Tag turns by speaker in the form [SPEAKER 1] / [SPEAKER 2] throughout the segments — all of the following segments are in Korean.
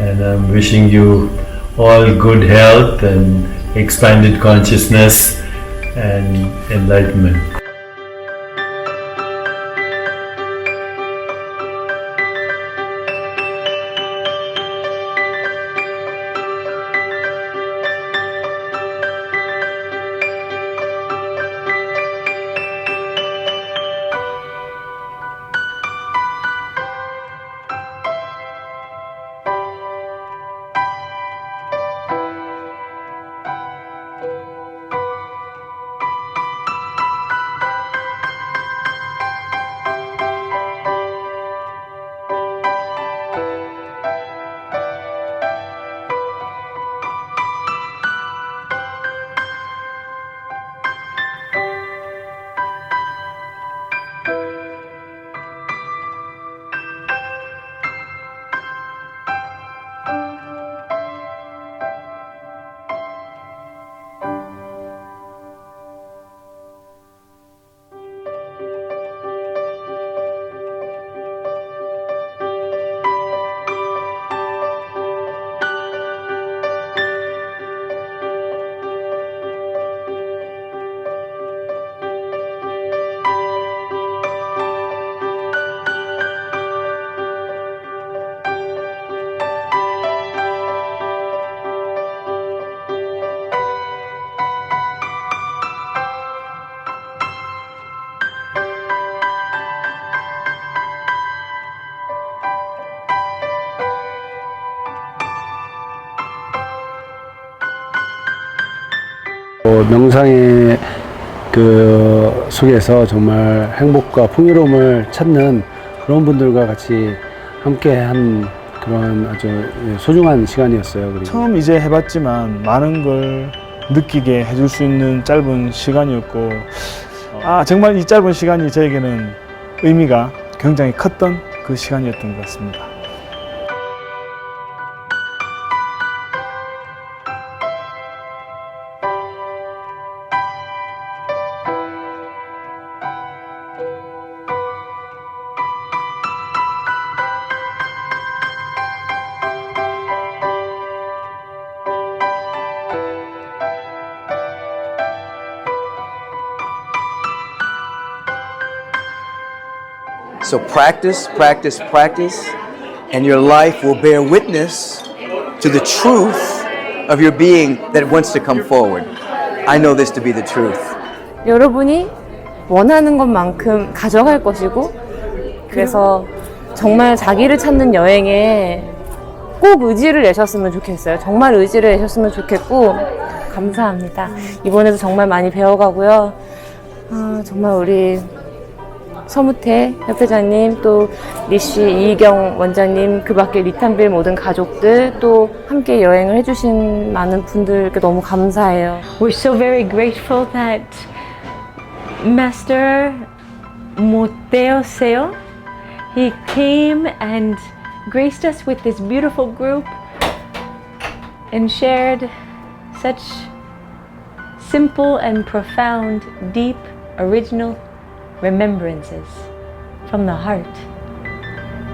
[SPEAKER 1] and I'm wishing you all good health and expanded consciousness and enlightenment.
[SPEAKER 2] 어, 명상의 그 속에서 정말 행복과 풍요로움을 찾는 그런 분들과 같이 함께 한 그런 아주 소중한 시간이었어요. 그리고
[SPEAKER 3] 처음 이제 해봤지만 많은 걸 느끼게 해줄 수 있는 짧은 시간이었고 아 정말 이 짧은 시간이 저에게는 의미가 굉장히 컸던 그 시간이었던 것 같습니다.
[SPEAKER 4] So practice, practice, practice, and your life will bear witness to the truth of your being that wants to come forward. I know this to be the truth.
[SPEAKER 5] 여러분이 원하는 것만큼 가져갈 것이고 그래서 정말 자기를 찾는 여행에 꼭 의지를 내셨으면 좋겠어요. 정말 의지를 내셨으면 좋겠고 감사합니다. 이번에도 정말 많이 배워가고요. 아, 정말 우리 서무태 협회장님 또 리씨 이희경 원장님 그 밖에 리탄빌 모든 가족들 또 함께 여행을 해주신 많은 분들께 너무 감사해요.
[SPEAKER 6] We're so very grateful that Master Moteo Seo, he came and graced us with this beautiful group and shared such simple and profound, deep, original remembrances from the heart.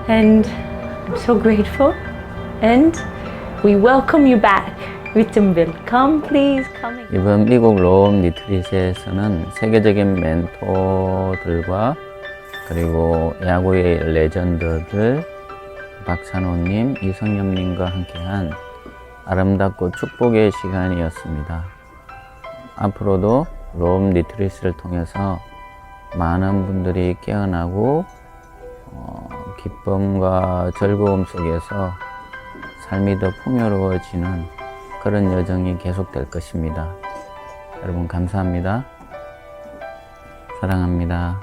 [SPEAKER 6] And I'm so grateful. And we welcome you back, Wittenville. Come, please, come. again.
[SPEAKER 7] 이번 미국 롬 리트릿에서는 세계적인 멘토들과 그리고 야구의 레전드들 박찬호님, 이성엽님과 함께한 아름답고 축복의 시간이었습니다. 앞으로도 롬 리트릿을 통해서 많은 분들이 깨어나고 어, 기쁨과 즐거움 속에서 삶이 더 풍요로워지는 그런 여정이 계속될 것입니다. 여러분 감사합니다. 사랑합니다.